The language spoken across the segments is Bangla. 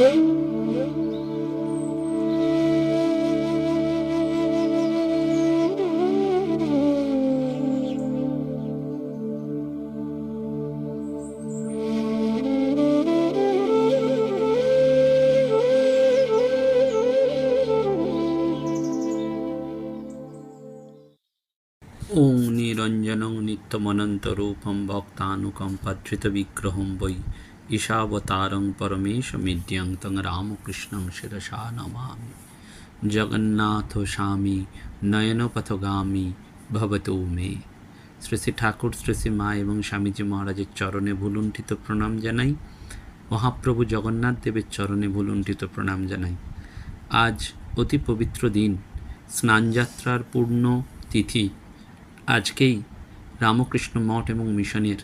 ఓం నిరంజనం నిత్యమనంతరూపం భక్తానుకంపచ్యుత విగ్రహం వై ঈশাবতারং পরমেশমিদ্যং তং রামকৃষ্ণং শিরসা নমামি। জগন্নাথ স্বামী, নয়নপথগামী, ভবতু মে। শ্রী শ্রী ঠাকুর, শ্রী শ্রী মা এবং স্বামীজি মহারাজের চরণে ভুলুণ্ঠিত প্রণাম জানাই। মহাপ্রভু জগন্নাথ দেবের চরণে ভুলুণ্ঠিত প্রণাম জানাই। আজ অতি পবিত্র দিন, স্নানযাত্রার পূর্ণ তিথি। আজকেই রামকৃষ্ণ মঠ এবং মিশনের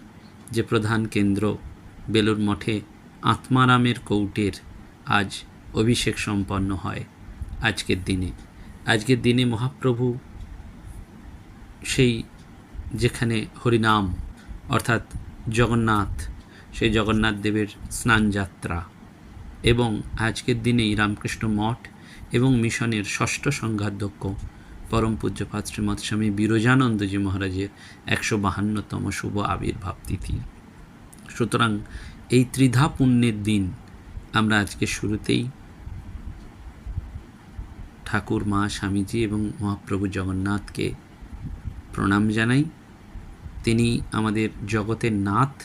যে প্রধান কেন্দ্র বেলুর মঠে আত্মারামের কৌটের আজ অভিষেক সম্পন্ন হয় আজকের দিনে। আজকের দিনে মহাপ্রভু সেই যেখানে হরিনাম, অর্থাৎ জগন্নাথ, সেই জগন্নাথ দেবের স্নানযাত্রা এবং আজকের দিনেই রামকৃষ্ণ মঠ এবং মিশনের ষষ্ঠ সংঘাধ্যক্ষ পরম পূজ্যপাত শ্রীমৎ স্বামী বিরজানন্দজি মহারাজের একশো বাহান্নতম শুভ আবির্ভাব তিথি। সুতরাং এই ত্রিধা পুণ্যের দিন আমরা আজকে শুরুতেই ঠাকুর, মা, স্বামীজি এবং মহাপ্রভু জগন্নাথকে প্রণাম জানাই। তিনি আমাদের জগতের নাথ,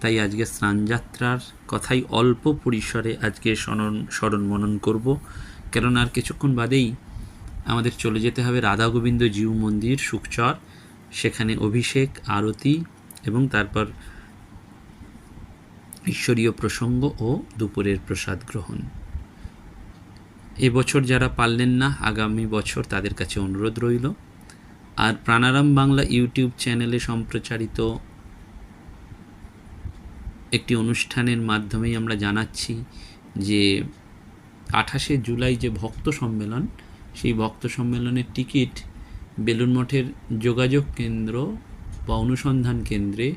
তাই আজকে স্নানযাত্রার কথাই অল্প পরিসরে আজকে স্মরণ স্মরণ মনন করব। কেননা আর কিছুক্ষণ বাদেই আমাদের চলে যেতে হবে রাধা গোবিন্দ জিউ মন্দির, সুখচর। সেখানে অভিষেক, আরতি এবং তারপর ঈশ্বরীয় প্রসঙ্গ ও দুপুরের প্রসাদ গ্রহণ। এবছর যারা পারলেন না, আগামী বছর তাদের কাছে অনুরোধ রইল। আর প্রাণারাম বাংলা ইউটিউব চ্যানেলে সম্প্রচারিত একটি অনুষ্ঠানের মাধ্যমেই আমরা জানাচ্ছি যে, আঠাশে জুলাই যে ভক্ত সম্মেলন, সেই ভক্ত সম্মেলনের টিকিট বেলুন মঠের যোগাযোগ কেন্দ্র বা অনুসন্ধান কেন্দ্রে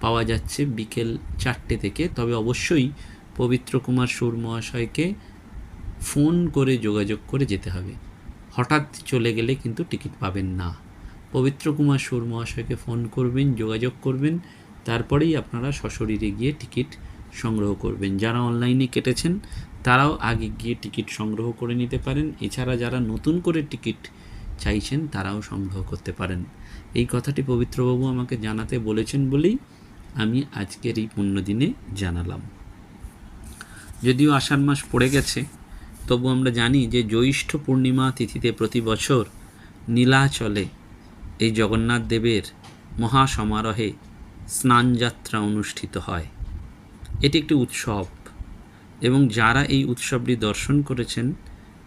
পাওয়া যাচ্ছে বিকেল চারটে থেকে। তবে অবশ্যই পবিত্র কুমার সুর মহাশয়কে ফোন করে যোগাযোগ করে যেতে হবে। হঠাৎ চলে গেলে কিন্তু টিকিট পাবেন না। পবিত্র কুমার সুর মহাশয়কে ফোন করবেন, যোগাযোগ করবেন, তারপরেই আপনারা সশরীরে গিয়ে টিকিট সংগ্রহ করবেন। যারা অনলাইনে কেটেছেন, তারাও আগে গিয়ে টিকিট সংগ্রহ করে নিতে পারেন। এছাড়া যারা নতুন করে টিকিট চাইছেন, তারাও সংগ্রহ করতে পারেন। এই কথাটি পবিত্রবাবু আমাকে জানাতে বলেছেন বলেই আমি আজকের এই পুণ্যদিনে জানালাম। যদিও আষাঢ় মাস পড়ে গেছে, তবু আমরা জানি যে জ্যৈষ্ঠ পূর্ণিমা তিথিতে প্রতি বছর নীলাচলে এই জগন্নাথ দেবের মহাসমারোহে স্নানযাত্রা অনুষ্ঠিত হয়। এটি একটি উৎসব এবং যারা এই উৎসবটি দর্শন করেছেন,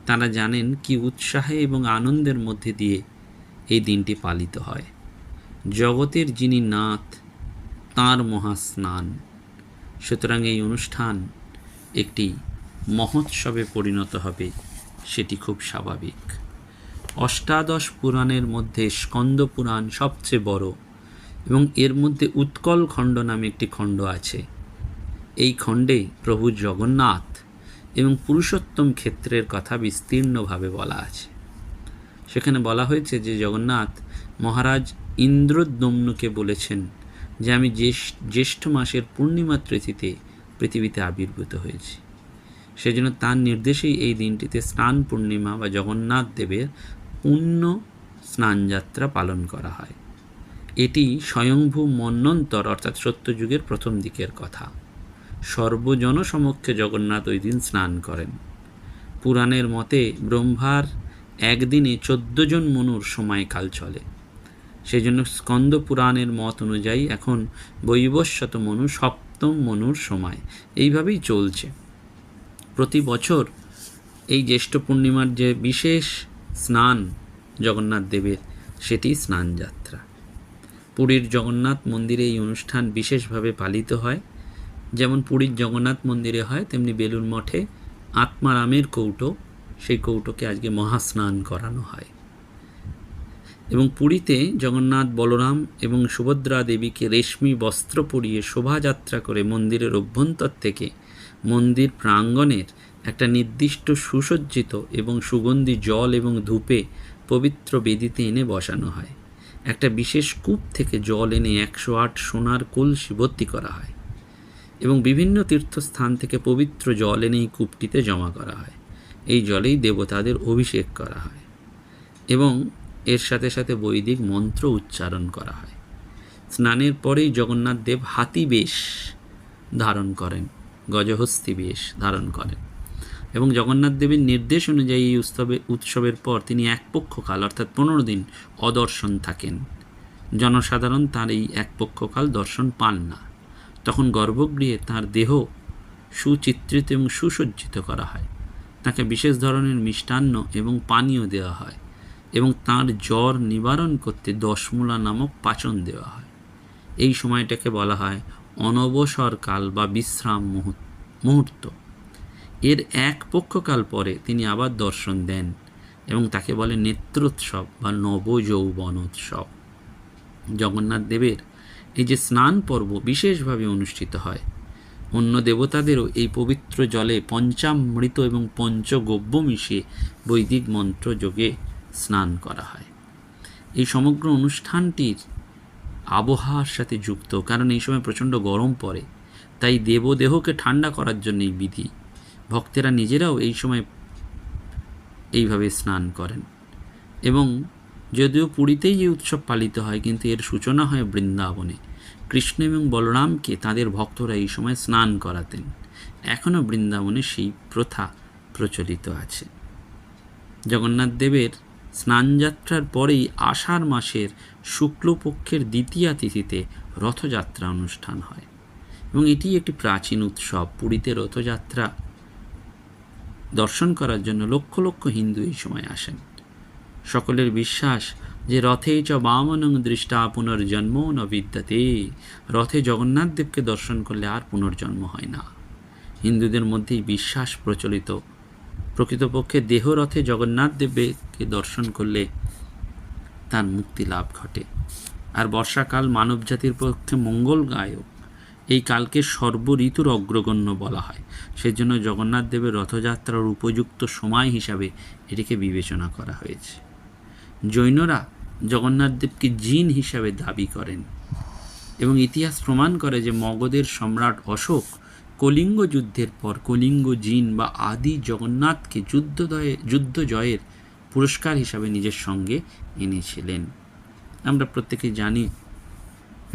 তারা জানেন কি উৎসাহে এবং আনন্দের মধ্যে দিয়ে এই দিনটি পালিত হয়। জগতের যিনি নাথ তাঁর মহাস্নান। সুতরাং এই অনুষ্ঠান একটি মহোৎসবে পরিণত হবে, সেটি খুব স্বাভাবিক। অষ্টাদশ পুরাণের মধ্যে স্কন্দ পুরাণ সবচেয়ে বড় এবং এর মধ্যে উৎকল খণ্ড নামে একটি খণ্ড আছে। এই খণ্ডে প্রভু জগন্নাথ এবং পুরুষোত্তম ক্ষেত্রের কথা বিস্তীর্ণভাবে বলা আছে। সেখানে বলা হয়েছে যে জগন্নাথ মহারাজ ইন্দ্রদ্যম্নকে বলেছেন যে আমি জ্যেষ্ঠ মাসের পূর্ণিমা তিথিতে পৃথিবীতে আবির্ভূত হয়েছি। সেজন্য তার নির্দেশেই এই দিনটিতে স্নান পূর্ণিমা বা জগন্নাথ দেবের পুণ্য স্নানযাত্রা পালন করা হয়। এটি স্বয়ংভূ মন্বন্তর অর্থাৎ সত্যযুগের প্রথম দিকের কথা। সর্বজন সমক্ষে জগন্নাথ ওই দিন স্নান করেন। পুরাণের মতে ব্রহ্মার একদিনে চোদ্দ জন মনুর সময়কাল চলে। সেই জন্য স্কন্দ পুরাণের মত অনুযায়ী এখন বৈবস্বত মনু সপ্তম মনুর সময়। এইভাবেই চলছে। প্রতি বছর এই জ্যেষ্ঠ পূর্ণিমার যে বিশেষ স্নান জগন্নাথ দেবের, সেটি স্নানযাত্রা। পুরীর জগন্নাথ মন্দিরে এই অনুষ্ঠান বিশেষভাবে পালিত হয়। যেমন পুরীর জগন্নাথ মন্দিরে হয়, তেমনি বেলুন মঠে আত্মারামের কৌটো, সেই কৌটোকে আজকে মহাস্নান করানো হয়। এবং পুরীতে জগন্নাথ, বলরাম এবং সুভদ্রা দেবীকে রেশমি বস্ত্র পরিয়ে শোভাযাত্রা করে মন্দিরের অভ্যন্তর থেকে মন্দির প্রাঙ্গণের একটা নির্দিষ্ট সুসজ্জিত এবং সুগন্ধি জল এবং ধূপে পবিত্র বেদিতে এনে বসানো হয়। একটা বিশেষ কূপ থেকে জল এনে একশো আট সোনার কলসি ভর্তি করা হয় এবং বিভিন্ন তীর্থস্থান থেকে পবিত্র জল এনে এই কূপটিতে জমা করা হয়। এই জলেই দেবতাদের অভিষেক করা হয় এবং এর সাথে সাথে বৈদিক মন্ত্র উচ্চারণ করা হয়। স্নানের পরেই জগন্নাথ দেব হাতি বেশ ধারণ করেন, গজহস্তি বেশ ধারণ করেন এবং জগন্নাথ দেবের নির্দেশ অনুযায়ী এই উৎসবে উৎসবের পর তিনি এক পক্ষকাল অর্থাৎ পনেরো দিন অদর্শন থাকেন। জনসাধারণ তার এই এক পক্ষকাল দর্শন পান না। তখন গর্ভগৃহে তার দেহ সুচিত্রিত এবং সুসজ্জিত করা হয়। তাকে বিশেষ ধরনের মিষ্টান্ন এবং পানীয় দেওয়া হয়। এবং তার জ্বর নিবারণ করতে দশমূলা নামক পাচন দেওয়া হয়। এই সময়টাকে বলা হয় অনবসরকাল বা বিশ্রাম মুহূর্ত এর এক পক্ষকাল পরে তিনি আবার দর্শন দেন এবং তাকে বলে নেত্রোৎসব বা নবযৌবন উৎসব। জগন্নাথ দেবের এই যে স্নান পর্ব বিশেষভাবে অনুষ্ঠিত হয়। অন্য দেবতাদেরও এই পবিত্র জলে পঞ্চামৃত এবং পঞ্চগব্য মিশিয়ে বৈদিক মন্ত্র যোগে স্নান করা হয়। এই সমগ্র অনুষ্ঠানটির আবহাওয়ার সাথে যুক্ত, কারণ এই সময় প্রচণ্ড গরম পড়ে। তাই দেবদেহকে ঠান্ডা করার জন্য এই বিধি। ভক্তেরা নিজেরাও এই সময় এইভাবে স্নান করেন। এবং যদিও পুরীতেই এই উৎসব পালিত হয়, কিন্তু এর সূচনা হয় বৃন্দাবনে। কৃষ্ণ এবং বলরামকে তাদের ভক্তরা এই সময় স্নান করাতেন। এখনও বৃন্দাবনে সেই প্রথা প্রচলিত আছে। জগন্নাথ দেবের স্নানযাত্রার পরেই আষাঢ় মাসের শুক্লপক্ষের দ্বিতীয়া তিথিতে রথযাত্রা অনুষ্ঠান হয় এবং এটি একটি প্রাচীন উৎসব। পুরীতে রথযাত্রা দর্শন করার জন্য লক্ষ লক্ষ হিন্দু এই সময় আসেন। সকলের বিশ্বাস যে রথে চ বামনং দৃষ্টা পুনর্জন্ম ন বিদ্যাতে, রথে জগন্নাথদেবকে দর্শন করলে আর পুনর্জন্ম হয় না। হিন্দুদের মধ্যেই বিশ্বাস প্রচলিত। প্রকৃতপক্ষে দেহরথে জগন্নাথ দেবকে দর্শন করলে তার মুক্তি লাভ ঘটে। আর বর্ষাকাল মানবজাতির পক্ষে মঙ্গলগায়ক এই কালকে সর্ব ঋতুর অগ্রগণ্য বলা হয়। সেজন্য জগন্নাথ দেবের রথযাত্রার উপযুক্ত সময় হিসাবে এটিকে বিবেচনা করা হয়েছে। জৈনরা জগন্নাথ দেবকে জিন হিসাবে দাবি করেন এবং ইতিহাস প্রমাণ করে যে মগধের সম্রাট অশোক কলিঙ্গ যুদ্ধের পর কলিঙ্গ জিন বা আদি জগন্নাথকে যুদ্ধদয়ে যুদ্ধ জয়ের পুরস্কার হিসাবে নিজের সঙ্গে এনেছিলেন। আমরা প্রত্যেকে জানি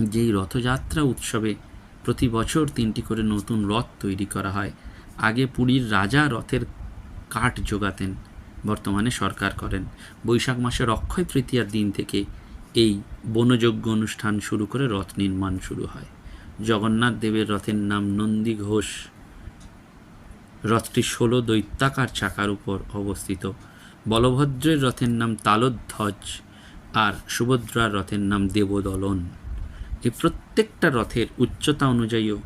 যে এই রথযাত্রা উৎসবে প্রতি বছর তিনটি করে নতুন রথ তৈরি করা হয়। আগে পুরীর রাজা রথের কাঠ যোগাতেন বর্তমানে সরকার করেন। বৈশাখ মাসের অক্ষয় তৃতীয়ার দিন থেকে এই বনযজ্ঞ অনুষ্ঠান শুরু করে রথ নির্মাণ শুরু হয়। জগন্নাথ দেবের রথের নাম নন্দী ঘোষ। রথটি ষোলো দৈত্যাকার চাকার উপর অবস্থিত। বলভদ্রের রথের নাম তালোধ্বজ আর সুভদ্রার রথের নাম দেবদলন। এই প্রত্যেকটা রথের উচ্চতা অনুযায়ীও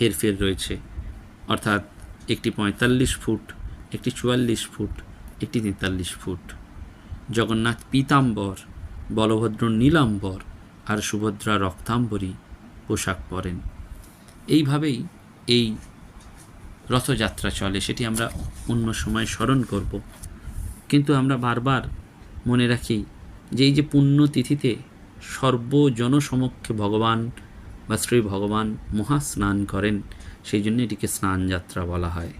হেরফের রয়েছে। অর্থাৎ একটি পঁয়তাল্লিশ ফুট, একটি চুয়াল্লিশ ফুট, একটি তেতাল্লিশ ফুট। জগন্নাথ পীতাম্বর, বলভদ্র নীলাম্বর আর সুভদ্রা রক্তাম্বরী পোশাক পরেন। এইভাবেই এই রথযাত্রা চলে, সেটি আমরা অন্য সময় স্মরণ করব। কিন্তু আমরা বারবার মনে রাখি যে এই যে পুণ্যতিথিতে সর্বজনসমক্ষে ভগবান বা শ্রী ভগবান মহাস্নান করেন, সেই জন্য এটিকে স্নান যাত্রা বলা হয়।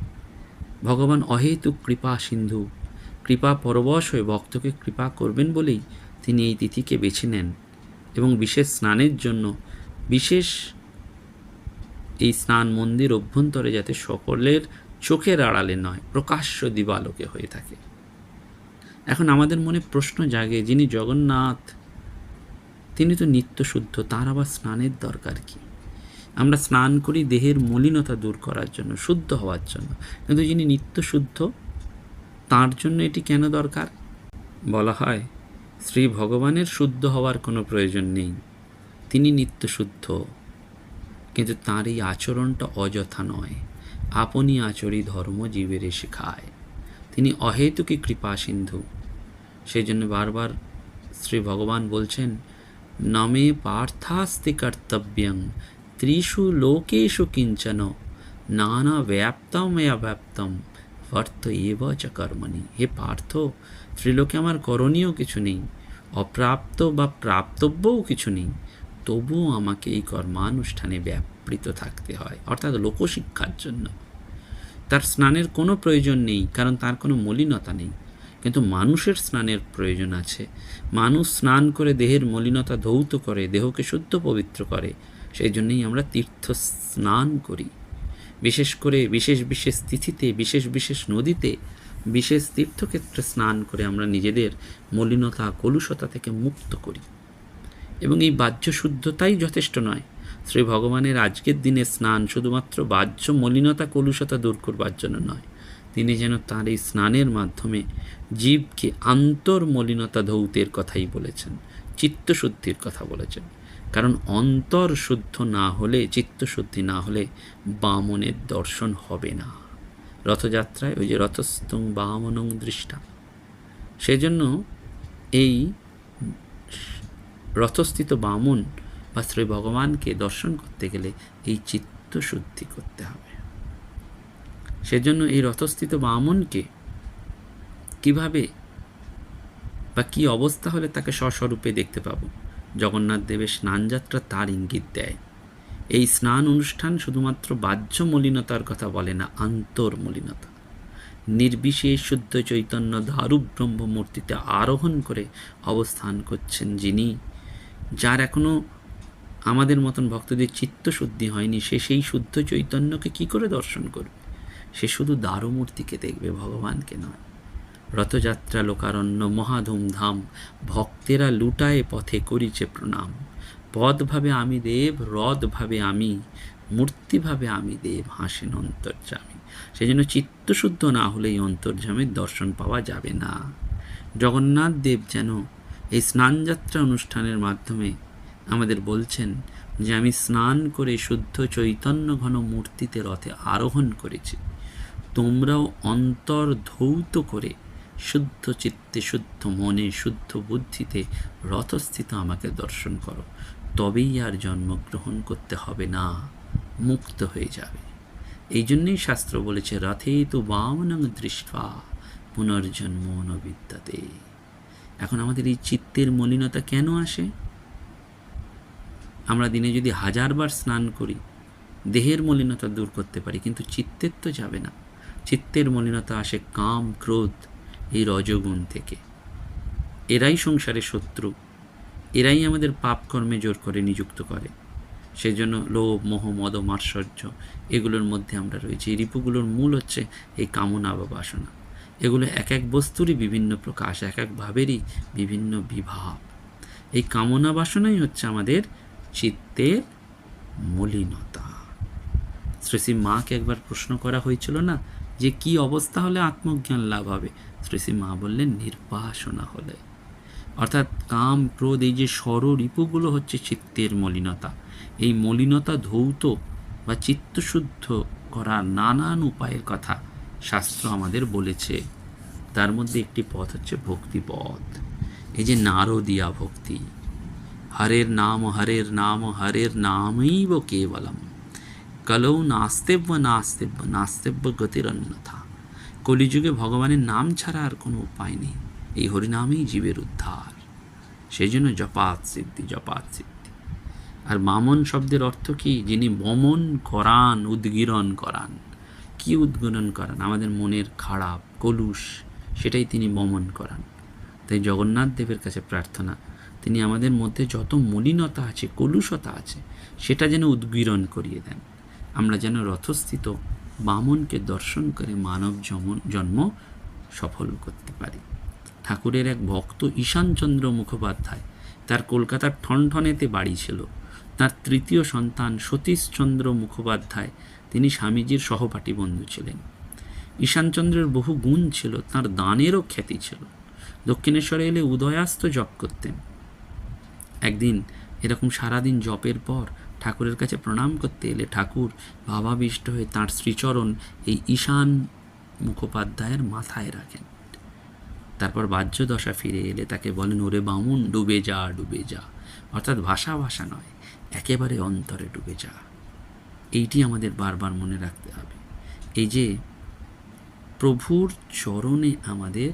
ভগবান অহেতুক কৃপা সিন্ধু, কৃপা পরবশ হয়ে ভক্তকে কৃপা করবেন বলেই তিনি এই তিথিকে বেছে নেন এবং বিশেষ স্নানের জন্য বিশেষ এই স্নান মন্দির অভ্যন্তরে যাতে সকলের চোখের আড়ালে নয়, প্রকাশ্য দিবালোকে হয়ে থাকে। এখন আমাদের মনে প্রশ্ন জাগে, যিনি জগন্নাথ, তিনি তো নিত্যশুদ্ধ তার আবার স্নানের দরকার কি? আমরা স্নান করি দেহের মলিনতা দূর করার জন্য, শুদ্ধ হওয়ার জন্য। কিন্তু যিনি নিত্যশুদ্ধ তার জন্য এটি কেন দরকার? বলা হয়, শ্রী ভগবানের শুদ্ধ হওয়ার কোনো প্রয়োজন নেই। তিনি নিত্যশুদ্ধ কিন্তু তাঁর এই আচরণটা অযথা নয়। আপনি আচরি ধর্ম জীবের শেখায় তিনি অহেতুকি কৃপা সিন্ধু সেই জন্য বারবার শ্রী ভগবান বলছেন, নমে পার্থাস্তি কর্তব্যং, ত্রিষু লোকেষু কিঞ্চন, নানা ব্যাপ্তম অব্যাপ্তম অর্থ এব চ কর্মণি। হে পার্থ, ত্রিলোকে আমার করণীয় কিছু নেই, অপ্রাপ্ত বা প্রাপ্তব্যও কিছু নেই, তবুও আমাকে এই কর্মানুষ্ঠানে ব্যাপৃত থাকতে হয়, অর্থাৎ লোকশিক্ষার জন্য। তার স্নানের কোনো প্রয়োজন নেই, কারণ তার কোনো মলিনতা নেই। কিন্তু মানুষের স্নানের প্রয়োজন আছে। মানুষ স্নান করে দেহের মলিনতা ধৌত করে, দেহকে শুদ্ধ পবিত্র করে সেই জন্যেই আমরা তীর্থ স্নান করি। বিশেষ করে বিশেষ বিশেষ তিথিতে, বিশেষ বিশেষ নদীতে, বিশেষ তীর্থক্ষেত্রে স্নান করে আমরা নিজেদের মলিনতা, কলুষতা থেকে মুক্ত করি। এবং এই বাহ্য শুদ্ধতাই যথেষ্ট নয়। শ্রী ভগবানের আজকের দিনে স্নান শুধুমাত্র বাহ্য মলিনতা, কলুষতা দূর করবার জন্য নয়। তিনি যেন তার এই স্নানের মাধ্যমে জীবকে আন্তর মলিনতা ধৌতের কথাই বলেছেন, চিত্তশুদ্ধির কথা বলেছেন। কারণ অন্তর শুদ্ধ না হলে, চিত্তশুদ্ধি না হলে বামনের দর্শন হবে না। রথযাত্রায় ওই যে রথস্থং বামনং দৃষ্টা। সেজন্য এই রথস্থিত বামন বা শ্রী ভগবানকে দর্শন করতে গেলে এই চিত্তশুদ্ধি করতে হবে। সেজন্য এই রথস্থিত বামনকে কীভাবে বা কি অবস্থা হলে তাকে স্বস্বরূপে দেখতে পাবো? জগন্নাথ দেবের স্নানযাত্রা তার ইঙ্গিত দেয়। এই স্নান অনুষ্ঠান শুধুমাত্র বাহ্য মলিনতার কথা বলে না আন্তর মলিনতা নির্বিশেষ শুদ্ধ চৈতন্য দারু ব্রহ্মমূর্তিতে আরোহণ করে অবস্থান করছেন যিনি, যার এখনও আমাদের মতন ভক্তদের চিত্তশুদ্ধি হয়নি, সে সেই শুদ্ধ চৈতন্যকে কি করে দর্শন করবে? সে শুধু দারুমূর্তিকে দেখবে, ভগবানকে নয়। রথযাত্রা, লোকারণ্য, মহাধুমধাম, ভক্তেরা লুটায় পথে করিছে প্রণাম। পদ ভাবে আমি দেব রথ ভাবে আমি মূর্তি ভাবে আমি দেব, হাসেন অন্তর্যামী। সেই জন্য চিত্তশুদ্ধ না হলে এই অন্তর্যামীর দর্শন পাওয়া যাবে না। জগন্নাথ দেব যেন এই স্নানযাত্রা অনুষ্ঠানের মাধ্যমে আমাদের বলছেন যে, আমি স্নান করে শুদ্ধ চৈতন্য ঘন মূর্তিতে রথে আরোহণ করেছি। তোমরাও অন্তর ধৌত করে শুদ্ধ চিত্তে, শুদ্ধ মনে, শুদ্ধ বুদ্ধিতে রথস্থিত আমাকে দর্শন করো। তবেই আর জন্মগ্রহণ করতে হবে না, মুক্ত হয়ে যাবে। এই জন্যই শাস্ত্র বলেছে রথে তো বামনং দৃষ্টা পুনর্জন্ম নবিদ্যাতে এখন আমাদের এই চিত্তের মলিনতা কেন আসে? আমরা দিনে যদি হাজারবার স্নান করি, দেহের মলিনতা দূর করতে পারি, কিন্তু চিত্তের তো যাবে না। চিত্তের মলিনতা আসে কাম, ক্রোধ এই রজগুণ থেকে। এরাই সংসারের শত্রু। এরাই আমাদের পাপ কর্মে জোর করে নিযুক্ত করে। সেজন্য লোভ, মোহ, মদ মাৎসর্য এগুলোর মধ্যে আমরা রয়েছি। এই রিপুগুলোর মূল হচ্ছে এই কামনা বা বাসনা। এগুলো এক এক বস্তুরই বিভিন্ন প্রকাশ, এক এক ভাবেরই বিভিন্ন বিভাব। এই কামনা বাসনাই হচ্ছে আমাদের চিত্তের মলিনতা। শ্রী মাকে একবার প্রশ্ন করা হয়েছিল না যে কি অবস্থা হলে আত্মজ্ঞান লাভ হবে? শ্রী মা বললেন, নির্বাসনা হলে। অর্থাৎ কাম, ক্রোধ, এই যে স্বর রিপুগুলো হচ্ছে চিত্তের মলিনতা। এই মলিনতা ধৌত বা চিত্তশুদ্ধ করার নানান উপায়ের কথা শাস্ত্র আমাদের বলেছে। তার মধ্যে একটি পথ হচ্ছে ভক্তি পথ এই যে নারদিয়া ভক্তি। হরের নাম হরের নাম, হরের নামৈব কেবলম। কলৌ নাস্তেব্য নাস্তেব্য নাস্তেব্য গতিরন্যথা কলিযুগে ভগবানের নাম ছাড়া আর কোনো উপায় নেই এই হরিনামেই জীবের উদ্ধার সেই জন্য জপাত সিদ্ধি জপাত সিদ্ধি আর মামন শব্দের অর্থ কি যিনি বমন করান উদ্গীরণ করান কি উদ্গীরণ করান আমাদের মনের খারাপ কলুষ সেটাই তিনি বমন করান তাই জগন্নাথ দেবের কাছে প্রার্থনা তিনি আমাদের মধ্যে যত মলিনতা আছে কলুষতা আছে সেটা যেন উদ্গীরণ করিয়ে দেন আমরা যেন রথস্থিত বামনকে দর্শন করে মানব জন্ম সফল করতে পারি। ঠাকুরের এক ভক্ত ঈশানচন্দ্র মুখোপাধ্যায়, তার কলকাতার ঠনঠনেতে বাড়ি ছিল। তার তৃতীয় সন্তান সতীশচন্দ্র মুখোপাধ্যায়, তিনি স্বামীজির সহপাঠী বন্ধু ছিলেন। ঈশানচন্দ্রের বহু গুণ ছিল, তার দানেরও খ্যাতি ছিল। দক্ষিণেশ্বরে এলে উদয়াস্ত জপ করতেন। একদিন, এরকম সারাদিন জপের পর ঠাকুরের কাছে প্রণাম করতে এলে ঠাকুর ভাবাবিষ্ট হয়ে তাঁর শ্রীচরণ এই ঈশান মুখোপাধ্যায়ের মাথায় রাখেন। তারপর বাহ্য দশা ফিরে এলে তাকে বলেন, ওরে বামুন, ডুবে যা ডুবে যা। অর্থাৎ ভাষা ভাষা নয়, একেবারে অন্তরে ডুবে যা। এইটি আমাদের বারবার মনে রাখতে হবে। এই যে প্রভুর চরণে আমাদের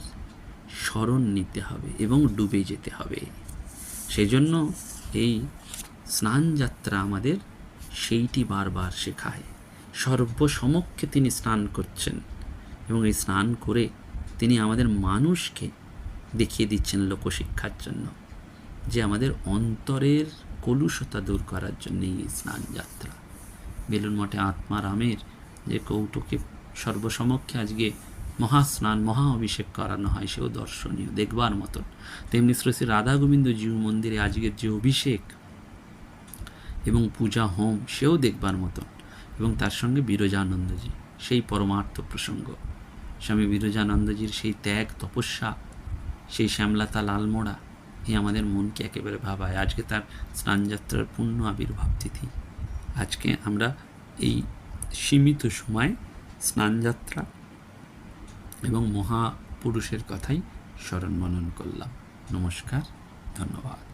স্মরণ নিতে হবে এবং ডুবে যেতে হবে। সেই জন্য এই স্নান যাত্রা আমাদের সেইটি বারবার শেখায়। সর্বসমক্ষে তিনি স্নান করছেন এবং এই স্নান করে তিনি আমাদের মানুষকে দেখিয়ে দিচ্ছেন লোকশিক্ষার জন্য, যে আমাদের অন্তরের কলুষতা দূর করার জন্য এই স্নান যাত্রা বেলুন মঠে আত্মারামের যে কৌটোকে সর্বসমক্ষে আজকে মহাস্নান, মহা অভিষেক করানো হয়, সেও দর্শনীয়, দেখবার মতন। তেমনি শ্রী শ্রী রাধা গোবিন্দ মন্দিরে আজকের যে অভিষেক পূজা হোম সেও দেখবার মতন। এবং তার সঙ্গে বিরজানন্দজি, সেই পরমার্থ প্রসঙ্গ। স্বামী বিরজানন্দজির সেই ত্যাগ, তপস্যা, সেই শ্যামলাতা লালমোড়া, এ আমাদের মনকে একেবারে ভাবায়। আজকে তার স্নানযাত্রার পূর্ণ আবির্ভাব তিথি। আজকে আমরা এই সীমিত সময় স্নানযাত্রা এবং মহাপুরুষের কথাই স্মরণ মনন করলাম। নমস্কার, ধন্যবাদ।